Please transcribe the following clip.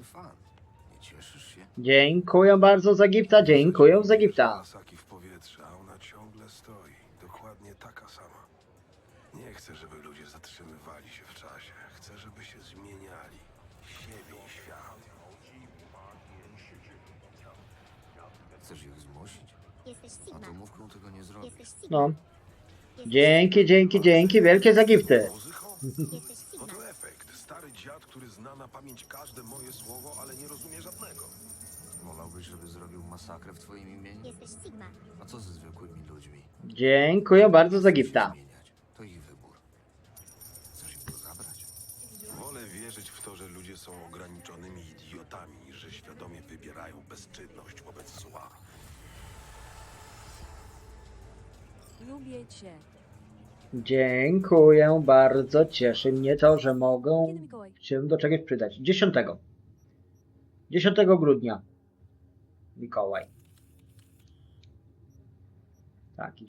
największy fan. Nie cieszysz się? Dziękuję bardzo za gifta, dziękuję za gifta. Masaki w powietrze, a ona ciągle stoi. Dokładnie taka sama. Nie chcę, żeby ludzie zatrzymywali się w czasie. Chcę, żeby się zmieniali. Siebie i świat. Chcesz ich zmusić? Jesteś Sigma. Atomówką tego nie zrobisz. Jesteś Sigma. No. Dzięki, dzięki, dzięki wielkie za gifty. Jesteś Efekt. Stary dziad, który zna na pamięć każde moje słowo, ale nie rozumie żadnego. Wolałbyś, żeby zrobił masakrę w twoim imieniu? Jesteś Sigma. A co ze zwykłymi ludźmi? Dziękuję bardzo za gifta. Zmieniać. To ich wybór. Chcesz im to zabrać? Wolę wierzyć w to, że ludzie są ograniczonymi idiotami, niż że świadomie wybierają bezczynność wobec zła. Lubię cię. Dziękuję bardzo, cieszy mnie to, że Mikołaj? się do czegoś przydać. 10. 10 grudnia. Mikołaj. Tak,